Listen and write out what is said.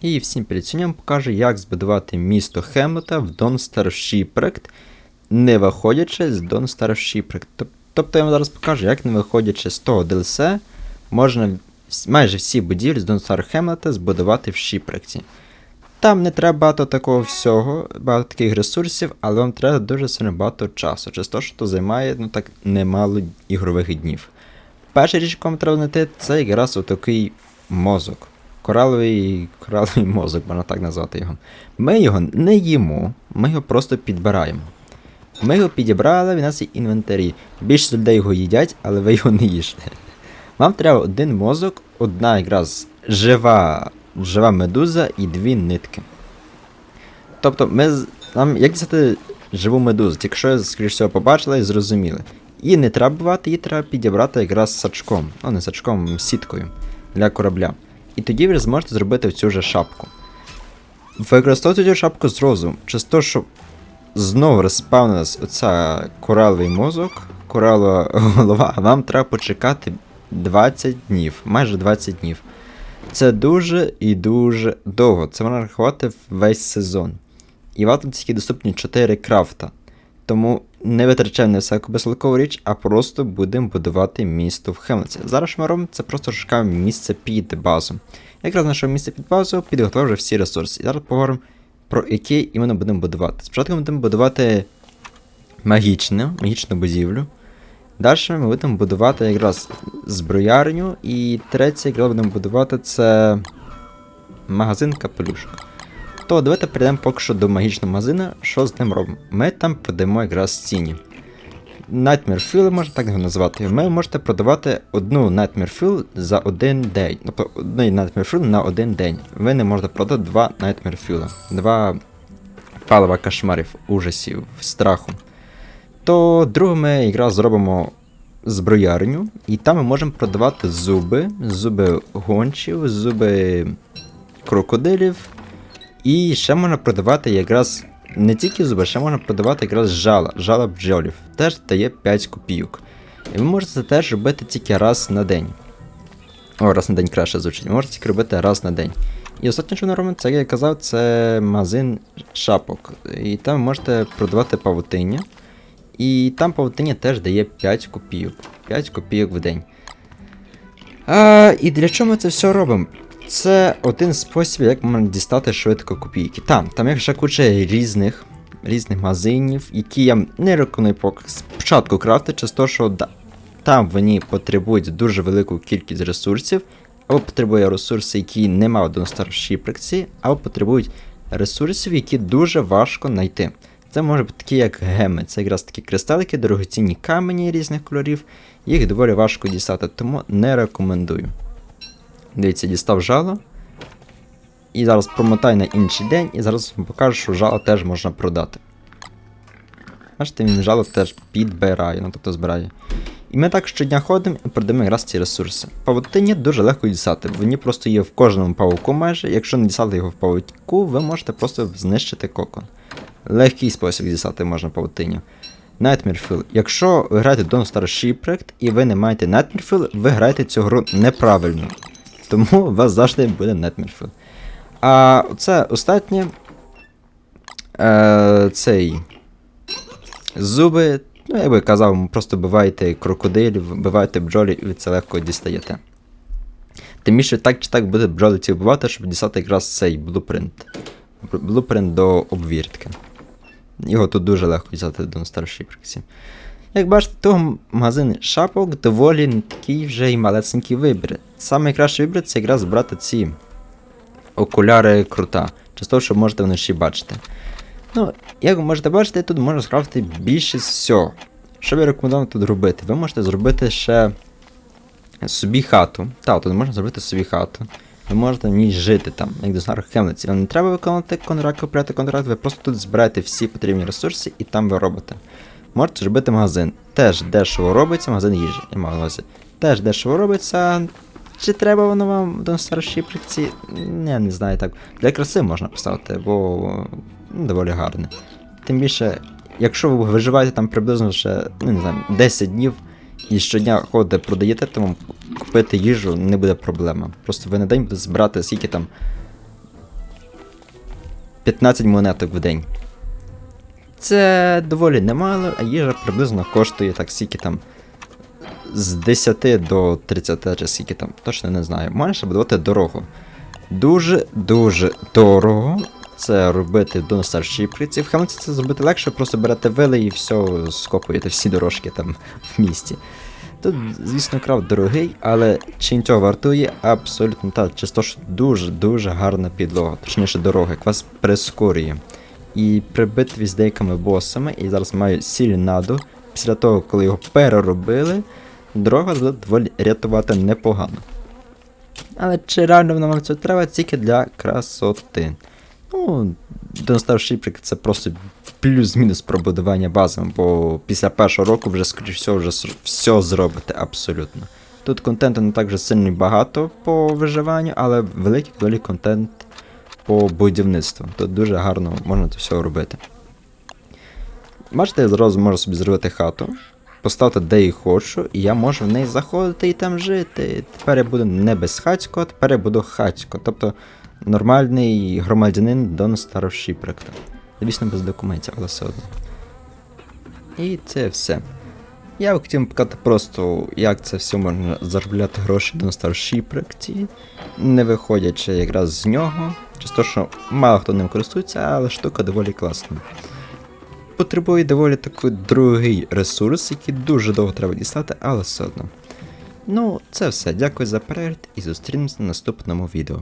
І всім перед сьогодні покажу, як збудувати місто Хемлета в Don Star не виходячи з Don Star Тобто я вам зараз покажу, як не виходячи з того DLC, можна майже всі будівлі з Don Star збудувати в Shipwreck. Там не треба багато такого всього, багато таких ресурсів, але вам треба дуже сильно багато часу. Через те, що то займає ну так немало ігрових днів. Перша річ, яку вам треба знайти, це якраз отакий мозок. Кораловий, кораловий мозок, можна так назвати його. Ми його не їмо, ми його просто підбираємо. Ми його підібрали, він нас є інвентарі. Більшість людей його їдять, але ви його не їжте. Вам треба один мозок, одна якраз жива, жива медуза і дві нитки. Тобто, ми, нам як дістати живу медузу, тільки що, скоріш всього, побачили і зрозуміли. Її не треба бувати, її треба підібрати якраз сачком. Ну, не сачком, сіткою для корабля. І тоді ви зможете зробити цю же шапку. Використовуйте цю шапку з розумом, через те, що знову розпавнилась оця кораловий мозок, коралова голова, вам треба почекати 20 днів, майже 20 днів. Це дуже і дуже довго. Це можна рахувати весь сезон. І вам там тільки доступні 4 крафта. Тому не витрачаємо на всяку безсилкову річ, а просто будемо будувати місто в Хемлеці. Зараз що ми робимо, це просто шукаємо місце під базу. Якраз знайшов місце під базу, підготував вже всі ресурси. І зараз поговоримо про які іменно будемо будувати. Спочатку ми будемо будувати магічну, магічну будівлю. Далі ми будемо будувати якраз зброярню. І третє, якраз будемо будувати це магазин капелюшок. То давайте перейдемо поки що до магічного магазина. Що з ним робимо? Ми там продаємо якраз ціні. Nightmare Fuel, можна так його назвати. Ви можете продавати одну Nightmare Fuel за один день. Тобто одну Nightmare Fuel на один день. Ви не можете продати два Nightmare Fuel. Два палива кошмарів, ужасів, страху. То друге ми якраз зробимо зброярню, і там ми можемо продавати зуби, зуби гончів, зуби крокодилів. І ще можна продавати якраз не тільки зуби, ще можна продавати якраз жала, жала бджолів. Теж дає 5 копійок. І ви можете це теж робити тільки раз на день. О, раз на день краще звучить. Ви можете тільки робити раз на день. І останнє, що ми робимо, це як я казав, це магазин шапок. І там ви можете продавати павутиння. І там павутиння теж дає 5 копійок. 5 копійок в день. А, і для чого ми це все робимо? Це один спосіб, як можна дістати швидко копійки. Там, там є ще куча різних, різних магазинів, які я не рекомендую поки спочатку крафти, через те, що да, там вони потребують дуже велику кількість ресурсів, або потребує ресурси, які нема в старшій прикці, або потребують ресурсів, які дуже важко знайти. Це може бути такі, як геми, це якраз такі кристалики, дорогоцінні камені різних кольорів, їх доволі важко дістати, тому не рекомендую. Дивіться, дістав жало. І зараз промотай на інший день, і зараз вам покажу, що жало теж можна продати. Бачите, він жало теж підбирає, ну тобто збирає. І ми так щодня ходимо і продаємо якраз ці ресурси. Павутині дуже легко дістати, вони просто є в кожному павуку майже. Якщо не дістати його в павуку, ви можете просто знищити кокон. Легкий спосіб дістати можна павутиню. Nightmare Fill. Якщо ви граєте Don't Star Shipwreck і ви не маєте Nightmare Fill, ви граєте цю гру неправильно. Тому у вас завжди буде Nightmare А це останнє. Е, цей. Зуби. Ну, як би казав, просто вбиваєте крокодилів, вбиваєте бджолів і ви це легко дістаєте. Тим більше так чи так буде бджоли ці вбивати, щоб дістати якраз цей блупринт. Блупринт до обвіртки. Його тут дуже легко дістати до старшої приксі. Як бачите, того магазин шапок доволі не такий вже й малесенький вибір. Саме найкращий вибір це якраз брати ці окуляри крута. Часто, що можете вночі бачити. Ну, як ви можете бачити, тут можна скрафтити більшість всього. Що я рекомендую тут робити? Ви можете зробити ще собі хату. Так, тут можна зробити собі хату. Ви можете в ній жити там, як до Хемлеці. Вам не треба виконувати контракт, купляти контракт, ви просто тут збираєте всі потрібні ресурси і там ви робите. Можете зробити магазин. Теж дешево робиться, магазин їжі. Я маю увазі. Теж дешево робиться. Чи треба воно вам до старшій прикці? Не, не знаю так. Для краси можна поставити, бо ну, доволі гарне. Тим більше, якщо ви виживаєте там приблизно ще, ну не знаю, 10 днів і щодня ходите, продаєте, то вам купити їжу не буде проблема. Просто ви на день будете збирати скільки там 15 монеток в день. Це доволі немало, а їжа приблизно коштує так скільки там. З 10 до 30 чи скільки там, точно не знаю. Можеш будувати дорогу. Дуже-дуже дорого це робити до старшіприці. В Хемлеті це зробити легше, просто берете вили і все скопуєте всі дорожки там в місті. Тут, звісно, крав дорогий, але чи він цього вартує? Абсолютно так. Чисто що дуже-дуже гарна підлога, точніше дорога, яка вас прискорює. І при битві з деякими босами, і зараз маю сільнаду, після того, коли його переробили, дорога доволі рятувати непогано. Але чи реально воно вам це треба тільки для красоти? Ну, Донстар Шіприк це просто плюс-мінус пробудування базами, бо після першого року вже, скоріш всього, вже все зробите абсолютно. Тут контенту не так вже сильно багато по виживанню, але великий доволі контент по будівництву. Тут дуже гарно можна це все робити. Бачите, я зразу можу собі зробити хату, поставити де і хочу, і я можу в неї заходити і там жити. Тепер я буду не безхатько, а тепер я буду хатько. Тобто нормальний громадянин Дон Старошіпректа. Звісно, без документів, але все одно. І це все. Я хотів показати просто, як це все можна заробляти гроші на старшіпректі, не виходячи якраз з нього. Чисто, що мало хто ним користується, але штука доволі класна. Потребує доволі такий другий ресурс, який дуже довго треба дістати, але все одно. Ну, це все. Дякую за перегляд і зустрінемося на наступному відео.